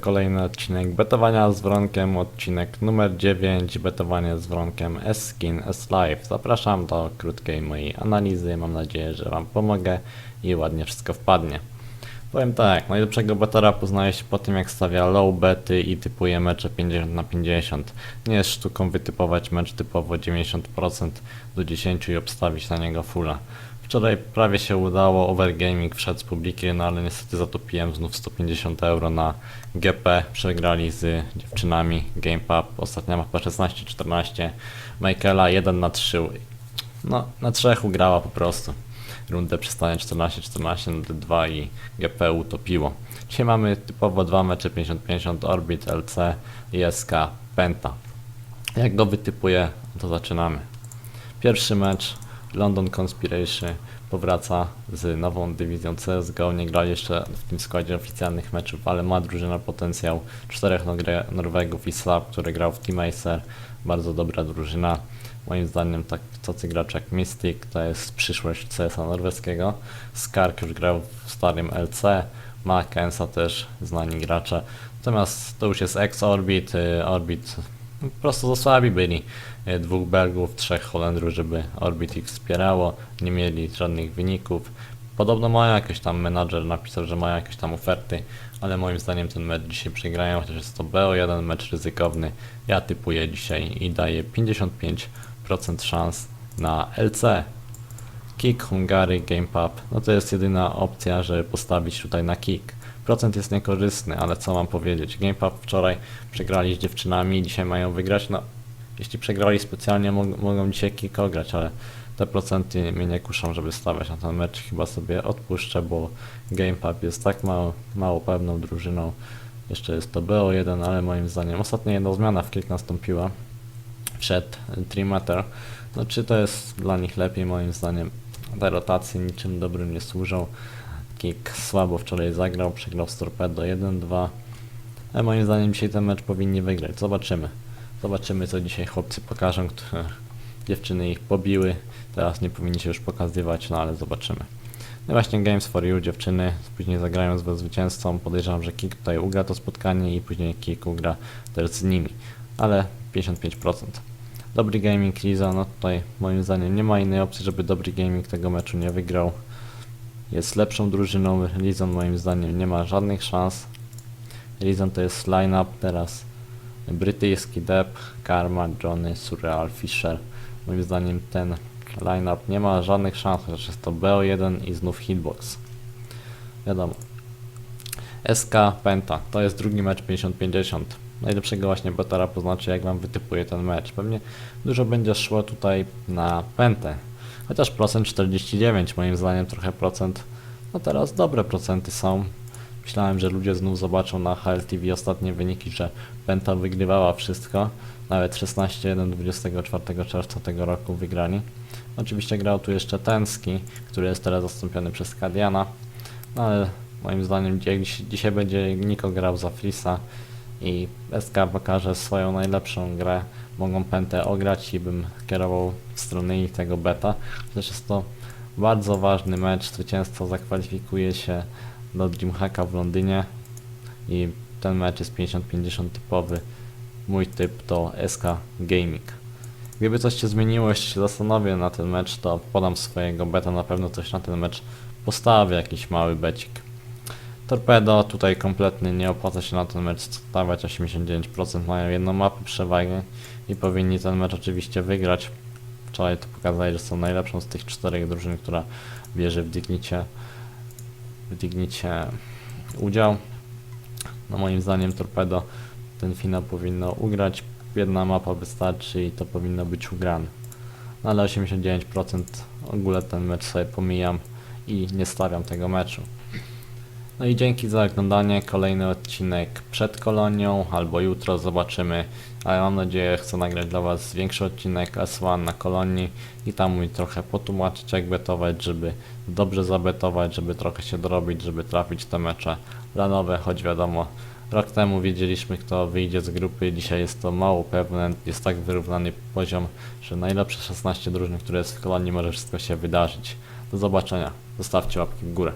Kolejny odcinek betowania z wronkiem, odcinek numer 9, betowanie z wronkiem S-Skin S-Live. Zapraszam do krótkiej mojej analizy, mam nadzieję, że Wam pomogę i ładnie wszystko wpadnie. Powiem tak, najlepszego betora poznaje się po tym jak stawia low bety i typuje mecze 50 na 50. Nie jest sztuką wytypować mecz typowo 90% do 10 i obstawić na niego fulla. Wczoraj prawie się udało, Overgaming wszedł z publiki, no ale niestety zatopiłem znów 150 euro na GP. Przegrali z dziewczynami GamePub, ostatnia mapa 16-14, Michaela 1 na 3. No, na trzech ugrała po prostu. Rundę przystanie 14-14 na D2 i GP utopiło. Dzisiaj mamy typowo dwa mecze 50-50 Orbit, LC i SK Penta. Jak go wytypuję, to zaczynamy. Pierwszy mecz London Conspiration powraca z nową dywizją CSGO. Nie grali jeszcze w tym składzie oficjalnych meczów, ale ma drużyna potencjał. Czterech Nogre- Norwegów i Slab, który grał w Team Acer. Bardzo dobra drużyna. Moim zdaniem tak tacy gracze jak Mystic to jest przyszłość CS-a norweskiego. Skark już grał w starym LC. Ma Kensa też znani gracze. Natomiast to już jest ex-Orbit. y, Orbit no, po prostu za słabi byli. Y, Dwóch Belgów, trzech Holendrów, żeby Orbit ich wspierało. Nie mieli żadnych wyników. Podobno mają jakiś tam menadżer napisał, że mają jakieś tam oferty, ale moim zdaniem ten mecz dzisiaj przegrają, chociaż jest to BO1 mecz ryzykowny. Ja typuję dzisiaj i daję 55% szans na LC. Kick Hungary Game Pub. No to jest jedyna opcja, żeby postawić tutaj na kick. Procent jest niekorzystny, ale co mam powiedzieć? Game Pub wczoraj przegrali z dziewczynami, dzisiaj mają wygrać. No, jeśli przegrali specjalnie, mog- mogą dzisiaj kick ograć, ale te procenty mnie nie kuszą, żeby stawiać na ten mecz. Chyba sobie odpuszczę, bo Game Pub jest tak mało, mało pewną drużyną. Jeszcze jest to BO1, ale moim zdaniem ostatnia jedna zmiana w kick nastąpiła przed Trimater. No czy to jest dla nich lepiej? Moim zdaniem te rotacje niczym dobrym nie służą. Kick słabo wczoraj zagrał, przegrał z Torpedo 1-2. Ale moim zdaniem dzisiaj ten mecz powinni wygrać. Zobaczymy. Zobaczymy co dzisiaj chłopcy pokażą, które dziewczyny ich pobiły. Teraz nie powinni się już pokazywać, no ale zobaczymy. No właśnie Games for You, dziewczyny, później zagrają z zwycięzcą. Podejrzewam, że Kick tutaj ugra to spotkanie i później Kick ugra też z nimi. Ale 55%. Dobry gaming Liza, no tutaj moim zdaniem nie ma innej opcji, żeby dobry gaming tego meczu nie wygrał. Jest lepszą drużyną, Lizon moim zdaniem nie ma żadnych szans. Lizon to jest line-up teraz brytyjski Depp, Karma, Johnny, Surreal, Fisher. Moim zdaniem ten line-up nie ma żadnych szans, chociaż jest to BO1 i znów hitbox. Wiadomo. SK Penta, to jest drugi mecz 50-50. Najlepszego właśnie Betara poznaczy jak wam wytypuje ten mecz. Pewnie dużo będzie szło tutaj na Pentę. Chociaż procent 49 moim zdaniem trochę procent. No teraz dobre procenty są. Myślałem, że ludzie znów zobaczą na HLTV ostatnie wyniki, że Penta wygrywała wszystko. Nawet 16-1 24 czerwca tego roku wygrali. Oczywiście grał tu jeszcze Tenski, który jest teraz zastąpiony przez Kadiana. No ale moim zdaniem dziś, dzisiaj będzie Niko grał za Frisa i SK pokaże swoją najlepszą grę. Mogą Pentę ograć i bym kierował w stronę ich tego beta. Chociaż jest to bardzo ważny mecz. Zwycięzca zakwalifikuje się do Dreamhacka w Londynie i ten mecz jest 50-50 typowy. Mój typ to SK Gaming. Gdyby coś się zmieniło, jeśli się zastanowię na ten mecz, to podam swojego beta, na pewno coś na ten mecz postawię, jakiś mały becik. Torpedo tutaj kompletnie nie opłaca się na ten mecz stawiać, 89% mają jedną mapę przewagę i powinni ten mecz oczywiście wygrać. Wczoraj to pokazali, że są najlepszą z tych czterech drużyn, która bierze w Dignicie, w Dignicie udział. No moim zdaniem Torpedo ten finał powinno ugrać. Jedna mapa wystarczy i to powinno być ugrane. No ale 89% ogóle ten mecz sobie pomijam i nie stawiam tego meczu. No i dzięki za oglądanie. Kolejny odcinek przed kolonią albo jutro zobaczymy. Ale mam nadzieję, chcę nagrać dla Was większy odcinek S1 na kolonii i tam mi trochę potłumaczyć jak betować, żeby dobrze zabetować, żeby trochę się dorobić, żeby trafić te mecze lanowe, choć wiadomo, rok temu wiedzieliśmy kto wyjdzie z grupy, dzisiaj jest to mało pewne, jest tak wyrównany poziom, że najlepsze 16 drużyn, które jest w kolonii może wszystko się wydarzyć. Do zobaczenia. Zostawcie łapki w górę.